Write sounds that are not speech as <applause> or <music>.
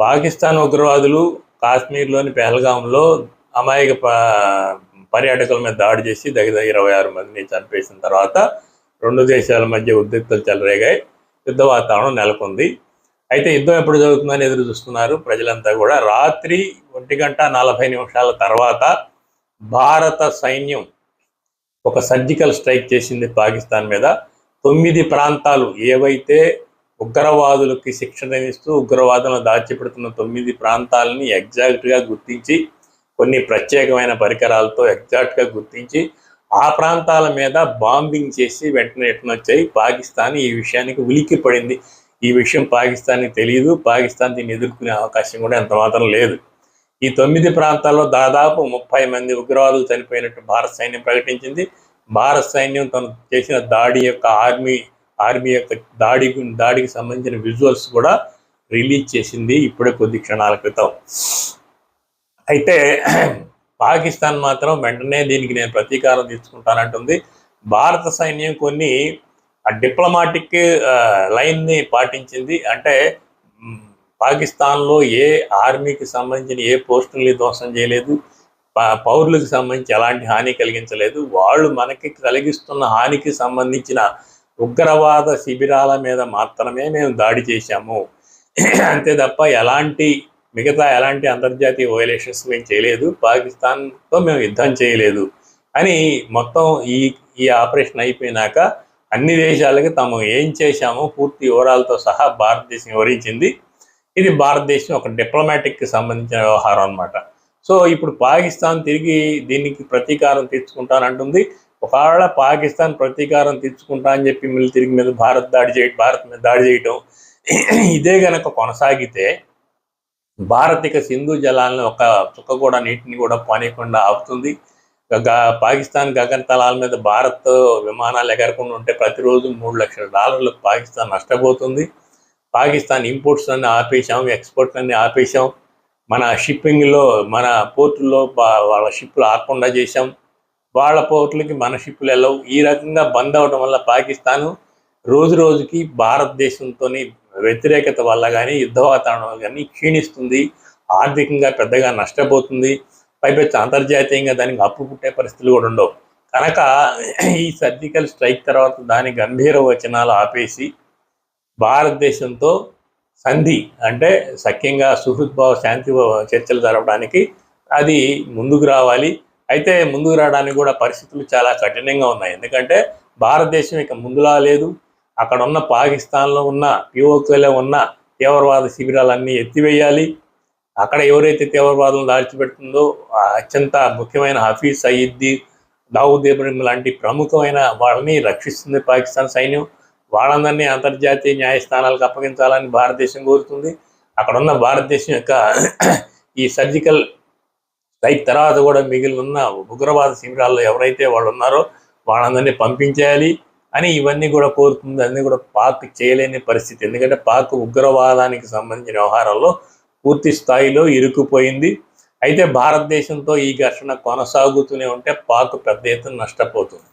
పాకిస్తాన్ ఉగ్రవాదులు కాశ్మీర్లోని పెహల్గాంలో అమాయక పర్యాటకుల మీద దాడి చేసి దగ్గర ఇరవై ఆరు మందిని చంపేసిన తర్వాత రెండు దేశాల మధ్య ఉద్రిక్తలు చెలరేగాయి. యుద్ధ వాతావరణం నెలకొంది. అయితే యుద్ధం ఎప్పుడు జరుగుతుందని ఎదురు చూస్తున్నారు ప్రజలంతా కూడా. రాత్రి ఒంటి గంట నలభై నిమిషాల తర్వాత భారత సైన్యం ఒక సర్జికల్ స్ట్రైక్ చేసింది పాకిస్తాన్ మీద. తొమ్మిది ప్రాంతాలు ఏవైతే ఉగ్రవాదులకి శిక్షణ ఇస్తూ ఉగ్రవాదులను దాచిపెడుతున్న తొమ్మిది ప్రాంతాలని ఎగ్జాక్ట్గా గుర్తించి కొన్ని ప్రత్యేకమైన పరికరాలతో ఎగ్జాక్ట్గా గుర్తించి ఆ ప్రాంతాల మీద బాంబింగ్ చేసి వెంటనే రిటర్న్ వచ్చాయి పాకిస్తాన్ ఈ విషయానికి ఉలిక్కి పడింది. ఈ విషయం పాకిస్తాన్కి తెలియదు పాకిస్తాన్ దీన్ని ఎదుర్కొనే అవకాశం కూడా ఎంత మాత్రం లేదు. ఈ తొమ్మిది ప్రాంతాల్లో దాదాపు ముప్పై మంది ఉగ్రవాదులు చనిపోయినట్టు భారత సైన్యం ప్రకటించింది. భారత సైన్యం తను చేసిన దాడి యొక్క ఆర్మీ ఆర్మీ యొక్క దాడి దాడికి సంబంధించిన విజువల్స్ కూడా రిలీజ్ చేసింది ఇప్పుడే కొద్ది క్షణాల క్రితం. అయితే పాకిస్తాన్ మాత్రం వెంటనే దీనికి నేను ప్రతీకారం తీసుకుంటానంటుంది. భారత సైన్యం కొన్ని డిప్లొమాటిక్ లైన్ని పాటించింది. అంటే పాకిస్తాన్లో ఏ ఆర్మీకి సంబంధించిన ఏ పోస్టుల్ని ధ్వంసం చేయలేదు. పౌరులకు సంబంధించి ఎలాంటి హాని కలిగించలేదు. వాళ్ళు మనకి కలిగిస్తున్న హానికి సంబంధించిన ఉగ్రవాద శిబిరాల మీద మాత్రమే మేము దాడి చేశాము. అంతే తప్ప ఎలాంటి మిగతా ఎలాంటి అంతర్జాతీయ వయలేషన్స్ మేము చేయలేదు. పాకిస్తాన్తో మేము యుద్ధం చేయలేదు. అని మొత్తం ఈ ఈ ఆపరేషన్ అయిపోయినాక అన్ని దేశాలకి తాము ఏం చేశామో పూర్తి వివరాలతో సహా భారతదేశం వివరించింది. ఇది భారతదేశం ఒక డిప్లొమాటిక్కి సంబంధించిన వ్యవహారం అన్నమాట. సో ఇప్పుడు పాకిస్తాన్ తిరిగి దీనికి ప్రతీకారం తీర్చుకుంటానంటుంది. ఒకవేళ పాకిస్తాన్ ప్రతీకారం తీర్చుకుంటా అని చెప్పి మళ్ళీ తిరిగి మీద భారత్ దాడి చేయడం భారత్ మీద దాడి చేయటం <clears throat> ఇదే గనక కొనసాగితే భారత్ ఇక సింధు జలాలను ఒక చుక్క కూడా నీటిని కూడా పానీయకుండా ఆపుతుంది. గ- పాకిస్తాన్ గగనతలాల మీద భారత్ విమానాలు ఎగరకుండా ఉంటే ప్రతిరోజు మూడు లక్షల డాలర్లు పాకిస్తాన్ నష్టపోతుంది. పాకిస్తాన్ ఇంపోర్ట్స్ అన్ని ఆపేశాం ఎక్స్పోర్ట్స్ అన్ని ఆపేశాం. మన షిప్పింగ్లో మన పోర్టుల్లో వాళ్ళ షిప్లు ఆకుండా చేశాం. వాళ్ళ పోర్టులకి మన షిప్పులు వెళ్ళవు ఈ రకంగా బంద్ అవడం వల్ల పాకిస్తాన్ రోజు రోజుకి భారతదేశంతోని వ్యతిరేకత వల్ల కానీ యుద్ధ వాతావరణం వల్ల కానీ క్షీణిస్తుంది. ఆర్థికంగా పెద్దగా నష్టపోతుంది. పైపెచ్చు అంతర్జాతీయంగా దానికి అప్పు పుట్టే పరిస్థితులు కూడా ఉండవు. కనుక ఈ సర్జికల్ స్ట్రైక్ తర్వాత దాని గంభీర వచనాలు ఆపేసి భారతదేశంతో సంధి అంటే సఖ్యంగా సుహృద్భావ శాంతి చర్చలు జరపడానికి అది ముందుకు రావాలి. అయితే ముందుకు రావడానికి కూడా పరిస్థితులు చాలా కఠినంగా ఉన్నాయి. ఎందుకంటే భారతదేశం ఇక ముందులా లేదు. అక్కడ ఉన్న పాకిస్తాన్లో ఉన్న పిఓకేలో ఉన్న తీవ్రవాద శిబిరాలన్నీ ఎత్తివేయాలి. అక్కడ ఎవరైతే తీవ్రవాదులను దాచిపెడుతుందో అత్యంత ముఖ్యమైన హఫీజ్ సయీద్ది దావుద్ ఇబ్రహీం లాంటి ప్రముఖమైన వాళ్ళని రక్షిస్తుంది పాకిస్తాన్ సైన్యం. వాళ్ళందరినీ అంతర్జాతీయ న్యాయస్థానాలకు అప్పగించాలని భారతదేశం కోరుతుంది. అక్కడ ఉన్న భారతదేశం యొక్క ఈ సర్జికల్ స్ట్రైక్ తర్వాత కూడా మిగిలిన ఉన్న ఉగ్రవాద శిబిరాల్లో ఎవరైతే వాళ్ళు ఉన్నారో వాళ్ళందరినీ పంపించేయాలి అని ఇవన్నీ కూడా కోరుతుంది. అన్నీ కూడా పాక్ చేయలేని పరిస్థితి. ఎందుకంటే పాక్ ఉగ్రవాదానికి సంబంధించిన వ్యవహారాల్లో పూర్తి స్థాయిలో ఇరుక్కుపోయింది. అయితే భారతదేశంతో ఈ ఘర్షణ కొనసాగుతూనే ఉంటే పాక్ పెద్ద ఎత్తున నష్టపోతుంది.